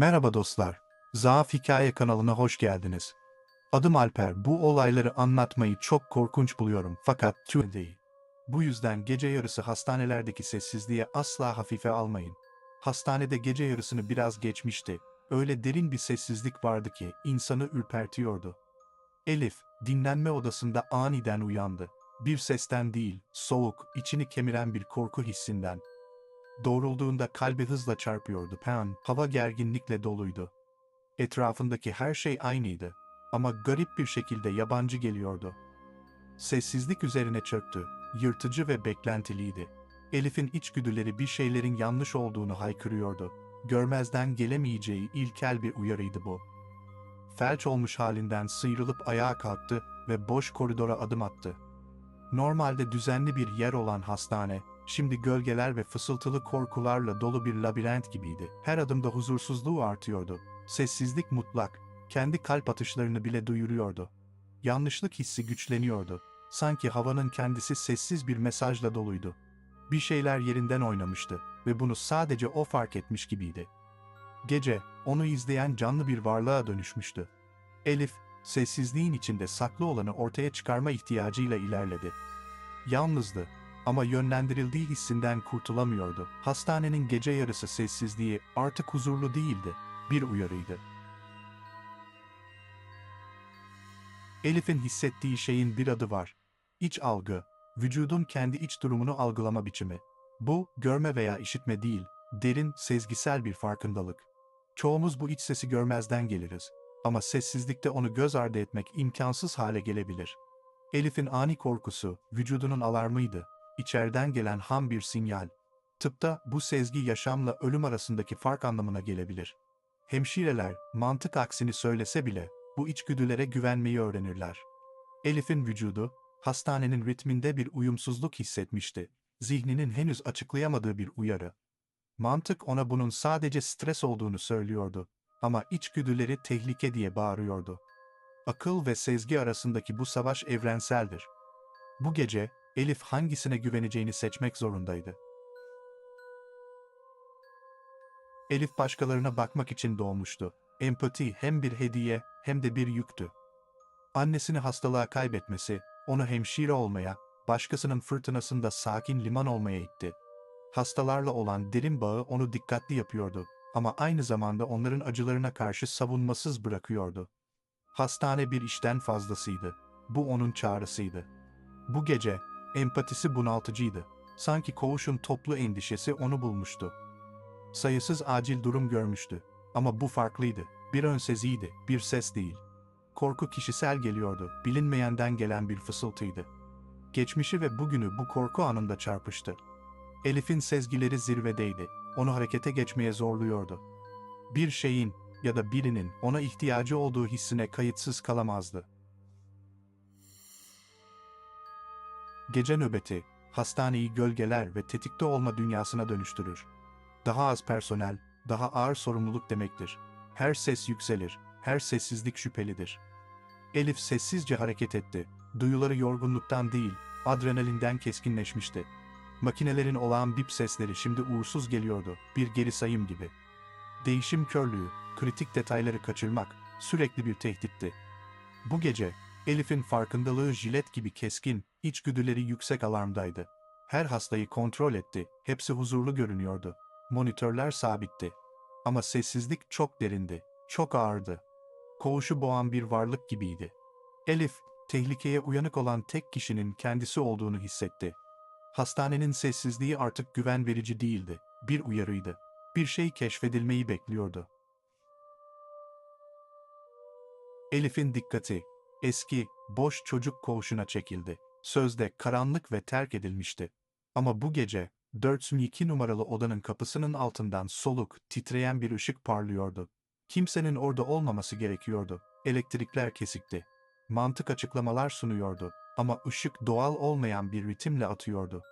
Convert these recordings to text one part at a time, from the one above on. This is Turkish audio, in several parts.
Merhaba dostlar. Zaaf Hikaye kanalına hoş geldiniz. Adım Alper. Bu olayları anlatmayı çok korkunç buluyorum fakat tüm değil. Bu yüzden gece yarısı hastanelerdeki sessizliğe asla hafife almayın. Hastanede gece yarısını biraz geçmişti. Öyle derin bir sessizlik vardı ki insanı ürpertiyordu. Elif, dinlenme odasında aniden uyandı. Bir sesten değil, soğuk, içini kemiren bir korku hissinden. Doğrulduğunda kalbi hızla çarpıyordu. Pan, hava gerginlikle doluydu. Etrafındaki her şey aynıydı. Ama garip bir şekilde yabancı geliyordu. Sessizlik üzerine çöktü. Yırtıcı ve beklentiliydi. Elif'in içgüdüleri bir şeylerin yanlış olduğunu haykırıyordu. Görmezden gelemeyeceği ilkel bir uyarıydı bu. Felç olmuş halinden sıyrılıp ayağa kalktı ve boş koridora adım attı. Normalde düzenli bir yer olan hastane, şimdi gölgeler ve fısıltılı korkularla dolu bir labirent gibiydi. Her adımda huzursuzluğu artıyordu. Sessizlik mutlak, kendi kalp atışlarını bile duyuruyordu. Yanlışlık hissi güçleniyordu. Sanki havanın kendisi sessiz bir mesajla doluydu. Bir şeyler yerinden oynamıştı ve bunu sadece o fark etmiş gibiydi. Gece, onu izleyen canlı bir varlığa dönüşmüştü. Elif, sessizliğin içinde saklı olanı ortaya çıkarma ihtiyacıyla ilerledi. Yalnızdı ama yönlendirildiği hissinden kurtulamıyordu. Hastanenin gece yarısı sessizliği artık huzurlu değildi, bir uyarıydı. Elif'in hissettiği şeyin bir adı var. İç algı, vücudun kendi iç durumunu algılama biçimi. Bu, görme veya işitme değil, derin, sezgisel bir farkındalık. Çoğumuz bu iç sesi görmezden geliriz. Ama sessizlikte onu göz ardı etmek imkansız hale gelebilir. Elif'in ani korkusu, vücudunun alarmıydı. İçeriden gelen ham bir sinyal. Tıpta bu sezgi yaşamla ölüm arasındaki fark anlamına gelebilir. Hemşireler, mantık aksini söylese bile, bu içgüdülere güvenmeyi öğrenirler. Elif'in vücudu, hastanenin ritminde bir uyumsuzluk hissetmişti. Zihninin henüz açıklayamadığı bir uyarı. Mantık ona bunun sadece stres olduğunu söylüyordu. Ama içgüdüleri tehlike diye bağırıyordu. Akıl ve sezgi arasındaki bu savaş evrenseldir. Bu gece, Elif hangisine güveneceğini seçmek zorundaydı. Elif başkalarına bakmak için doğmuştu. Empati hem bir hediye hem de bir yüktü. Annesini hastalığa kaybetmesi, onu hemşire olmaya, başkasının fırtınasında sakin liman olmaya itti. Hastalarla olan derin bağı onu dikkatli yapıyordu ama aynı zamanda onların acılarına karşı savunmasız bırakıyordu. Hastane bir işten fazlasıydı. Bu onun çağrısıydı. Bu gece, empatisi bunaltıcıydı. Sanki koğuşun toplu endişesi onu bulmuştu. Sayısız acil durum görmüştü. Ama bu farklıydı. Bir önseziydi, bir ses değil. Korku kişisel geliyordu, bilinmeyenden gelen bir fısıltıydı. Geçmişi ve bugünü bu korku anında çarpıştı. Elif'in sezgileri zirvedeydi, onu harekete geçmeye zorluyordu. Bir şeyin ya da birinin ona ihtiyacı olduğu hissine kayıtsız kalamazdı. Gece nöbeti, hastaneyi gölgeler ve tetikte olma dünyasına dönüştürür. Daha az personel, daha ağır sorumluluk demektir. Her ses yükselir, her sessizlik şüphelidir. Elif sessizce hareket etti. Duyuları yorgunluktan değil, adrenalinden keskinleşmişti. Makinelerin olağan bip sesleri şimdi uğursuz geliyordu, bir geri sayım gibi. Değişim körlüğü, kritik detayları kaçırmak, sürekli bir tehditti. Bu gece, Elif'in farkındalığı jilet gibi keskin, içgüdüleri yüksek alarmdaydı. Her hastayı kontrol etti, hepsi huzurlu görünüyordu. Monitörler sabitti. Ama sessizlik çok derindi, çok ağırdı. Koğuşu boğan bir varlık gibiydi. Elif, tehlikeye uyanık olan tek kişinin kendisi olduğunu hissetti. Hastanenin sessizliği artık güven verici değildi, bir uyarıydı. Bir şey keşfedilmeyi bekliyordu. Elif'in dikkati, eski, boş çocuk koğuşuna çekildi. Sözde karanlık ve terk edilmişti. Ama bu gece, 402 numaralı odanın kapısının altından soluk, titreyen bir ışık parlıyordu. Kimsenin orada olmaması gerekiyordu. Elektrikler kesikti. Mantık açıklamalar sunuyordu ama ışık doğal olmayan bir ritimle atıyordu.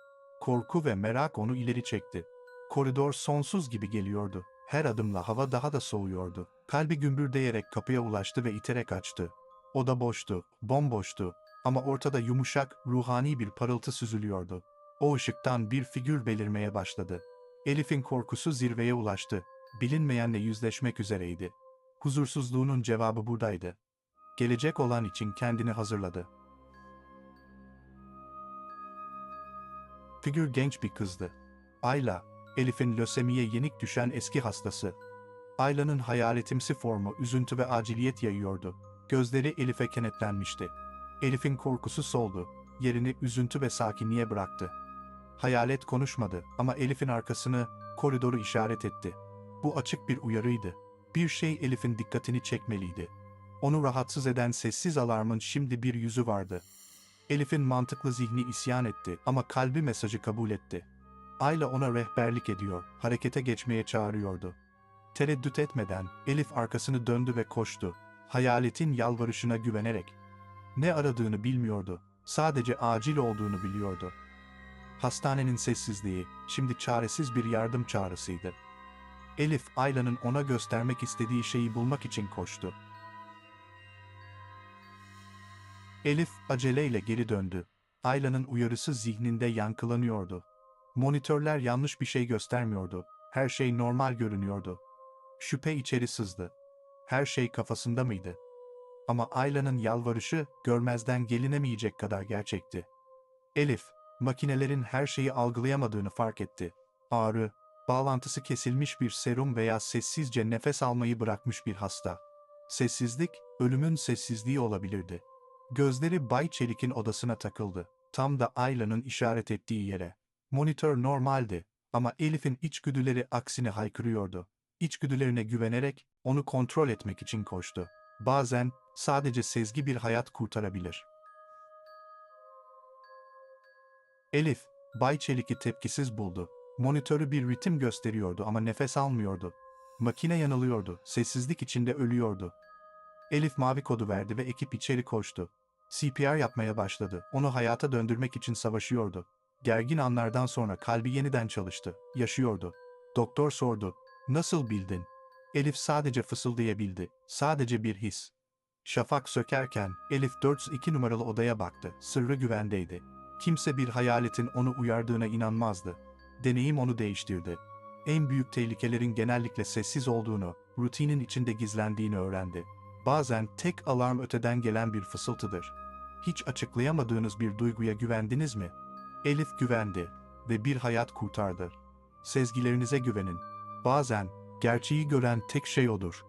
Korku ve merak onu ileri çekti. Koridor sonsuz gibi geliyordu. Her adımla hava daha da soğuyordu. Kalbi gümbürdeyerek kapıya ulaştı ve iterek açtı. Oda boştu, bomboştu ama ortada yumuşak, ruhani bir parıltı süzülüyordu. O ışıktan bir figür belirmeye başladı. Elif'in korkusu zirveye ulaştı. Bilinmeyenle yüzleşmek üzereydi. Huzursuzluğunun cevabı buradaydı. Gelecek olan için kendini hazırladı. Figür genç bir kızdı. Ayla, Elif'in lösemiye yenik düşen eski hastası. Ayla'nın hayaletimsi formu üzüntü ve aciliyet yayıyordu. Gözleri Elif'e kenetlenmişti. Elif'in korkusu soldu, yerini üzüntü ve sakinliğe bıraktı. Hayalet konuşmadı ama Elif'in arkasını, koridoru işaret etti. Bu açık bir uyarıydı. Bir şey Elif'in dikkatini çekmeliydi. Onu rahatsız eden sessiz alarmın şimdi bir yüzü vardı. Elif'in mantıklı zihni isyan etti ama kalbi mesajı kabul etti. Ayla ona rehberlik ediyor, harekete geçmeye çağırıyordu. Tereddüt etmeden Elif arkasını döndü ve koştu. Hayaletin yalvarışına güvenerek. Ne aradığını bilmiyordu, sadece acil olduğunu biliyordu. Hastanenin sessizliği şimdi çaresiz bir yardım çağrısıydı. Elif, Ayla'nın ona göstermek istediği şeyi bulmak için koştu. Elif aceleyle geri döndü. Ayla'nın uyarısı zihninde yankılanıyordu. Monitörler yanlış bir şey göstermiyordu. Her şey normal görünüyordu. Şüphe içeri sızdı. Her şey kafasında mıydı? Ama Ayla'nın yalvarışı görmezden gelinemeyecek kadar gerçekti. Elif, makinelerin her şeyi algılayamadığını fark etti. Ağrı, bağlantısı kesilmiş bir serum veya sessizce nefes almayı bırakmış bir hasta. Sessizlik, ölümün sessizliği olabilirdi. Gözleri Bay Çelik'in odasına takıldı. Tam da Ayla'nın işaret ettiği yere. Monitör normaldi ama Elif'in içgüdüleri aksine haykırıyordu. İçgüdülerine güvenerek onu kontrol etmek için koştu. Bazen sadece sezgi bir hayat kurtarabilir. Elif, Bay Çelik'i tepkisiz buldu. Monitörü bir ritim gösteriyordu ama nefes almıyordu. Makine yanılıyordu, sessizlik içinde ölüyordu. Elif mavi kodu verdi ve ekip içeri koştu. CPR yapmaya başladı. Onu hayata döndürmek için savaşıyordu. Gergin anlardan sonra kalbi yeniden çalıştı. Yaşıyordu. Doktor sordu. Nasıl bildin? Elif sadece fısıldayabildi. Sadece bir his. Şafak sökerken Elif 402 numaralı odaya baktı. Sırrı güvendeydi. Kimse bir hayaletin onu uyardığına inanmazdı. Deneyim onu değiştirdi. En büyük tehlikelerin genellikle sessiz olduğunu, rutinin içinde gizlendiğini öğrendi. Bazen tek alarm öteden gelen bir fısıltıdır. Hiç açıklayamadığınız bir duyguya güvendiniz mi? Elif güvendi ve bir hayat kurtardı. Sezgilerinize güvenin. Bazen gerçeği gören tek şey odur.